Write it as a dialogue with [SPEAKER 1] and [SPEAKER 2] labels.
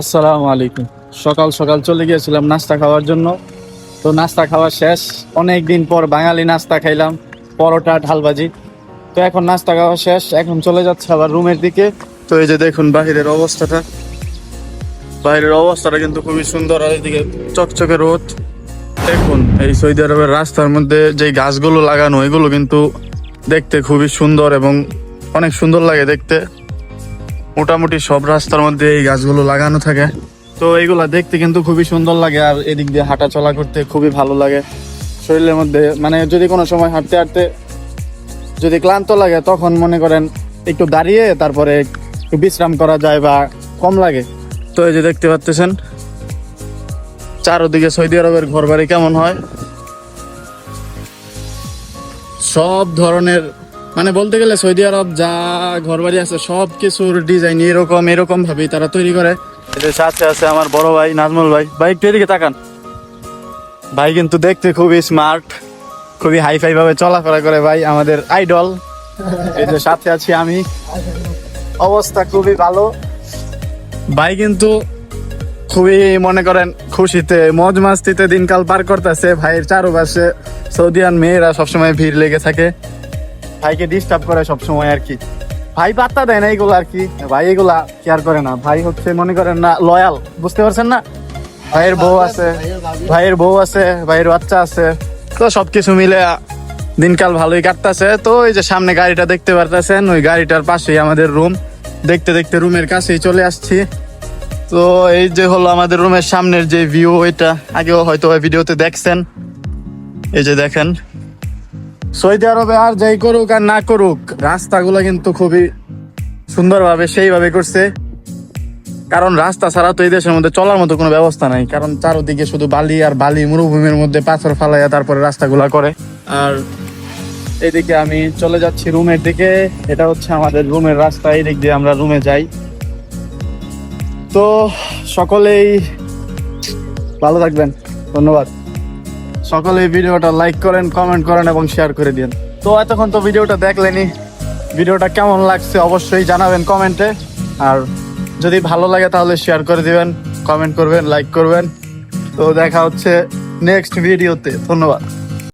[SPEAKER 1] আসসালামু আলাইকুম। সকাল সকাল চলে গিয়েছিলাম নাস্তা খাওয়ার জন্য। তো নাস্তা খাওয়া শেষ। অনেক দিন পর বাঙালি নাস্তা খাইলাম, পরোটা, ঢালবাজি। তো এখন নাস্তা খাওয়া শেষ। এখন চলে যাচ্ছে আবার রুমের দিকে। তো এই যে দেখুন বাহিরের অবস্থাটা। বাইরের অবস্থাটা কিন্তু খুবই সুন্দর আর এদিকে চকচকে রোদ। দেখুন, এই সৌদি আরবের রাস্তার মধ্যে যে গাছগুলো লাগানো, এগুলো কিন্তু দেখতে খুবই সুন্দর এবং অনেক সুন্দর লাগে দেখতে। মোটামুটি সব রাস্তার মধ্যে এই গাছগুলো লাগানো থাকে। তো এইগুলা দেখতে কিন্তু খুবই সুন্দর লাগে আর এদিক দিয়ে হাঁটা চলা করতে খুবই ভালো লাগে। শরীরের মধ্যে মানে যদি কোনো সময় হাঁটতে হাঁটতে যদি ক্লান্ত লাগে, তখন মনে করেন একটু দাঁড়িয়ে তারপরে একটু বিশ্রাম করা যায় বা কম লাগে। তো এই যে দেখতে পাচ্ছেন, চারোদিকে সৌদি আরবের ঘর বাড়ি কেমন হয়? সব ধরনের মানে বলতে গেলে সৌদি আরব যা ঘরবাড়ি আছে, সব কিছুর ডিজাইন এরকম এরকম ভাবেই তারা তৈরি করে। এদের সাথে আছে আমার বড় ভাই, নাজমুল ভাই। ভাই, একটু এদিকে তাকান। ভাই কিন্তু দেখতে খুবই স্মার্ট খুবই হাইফাই ভাবে চলাফেরা করে ভাই, আমাদের আইডল এই যে সাথে আছি আমি। অবস্থা খুবই ভালো। ভাই কিন্তু খুবই মনে করেন খুশিতে, মজ মাস্তিতে দিনকাল পার করতেছে। ভাইয়ের চারপাশে সৌদিয়ান মেয়েরা সবসময় ভিড় লেগে থাকে। ভাইকে ডিস্টার্ব করে সবসময় আর কি। ভাই পাত্তা দেয় না এগুলো আর কি। ভাই এগুলা কেয়ার করে না। ভাই হচ্ছে মনে করেন না লয়াল বুঝতে পারছেন না? ভাইয়ের বউ আছে, ভাইয়ের বউ আছে, ভাইয়ের বাচ্চা আছে। তো সবকিছু মিলে দিনকাল ভালোই কাটতেছে। তো এই যে সামনে গাড়িটা দেখতে পারতেছেন, ওই গাড়িটার পাশেই আমাদের রুম দেখতে দেখতে রুমের কাছেই চলে আসছি। তো এই যে হলো আমাদের রুমের সামনের যে ভিউ এটা আগেও হয়তো ভিডিওতে দেখছেন। এই যে দেখেন। সৌদি আরবে আর যাই করুক আর না করুক, রাস্তাগুলো কিন্তু খুবই সুন্দরভাবে সেইভাবে করছে। কারণ রাস্তা ছাড়া তো এই দেশের মধ্যে চলার মতো কোনো ব্যবস্থা নাই। কারণ চারদিকে শুধু বালি আর বালি, মরুভূমির মধ্যে পাথর ফালাইয়া তারপরে রাস্তাগুলা করে। আর এদিকে আমি চলে যাচ্ছি রুমের দিকে। এটা হচ্ছে আমাদের রুমের রাস্তা এই দিক দিয়ে আমরা রুমে যাই। তো সকলেই ভালো থাকবেন। ধন্যবাদ। সকলে ভিডিওটা লাইক করেন কমেন্ট করেন এবং শেয়ার করে দিন তো এতক্ষণ তো ভিডিওটা দেখলেনি। ভিডিওটা কেমন লাগছে অবশ্যই জানাবেন কমেন্টে। আর যদি ভালো লাগে তাহলে শেয়ার করে দিবেন কমেন্ট করবেন লাইক করবেন। তো দেখা হচ্ছে নেক্সট ভিডিওতে ধন্যবাদ।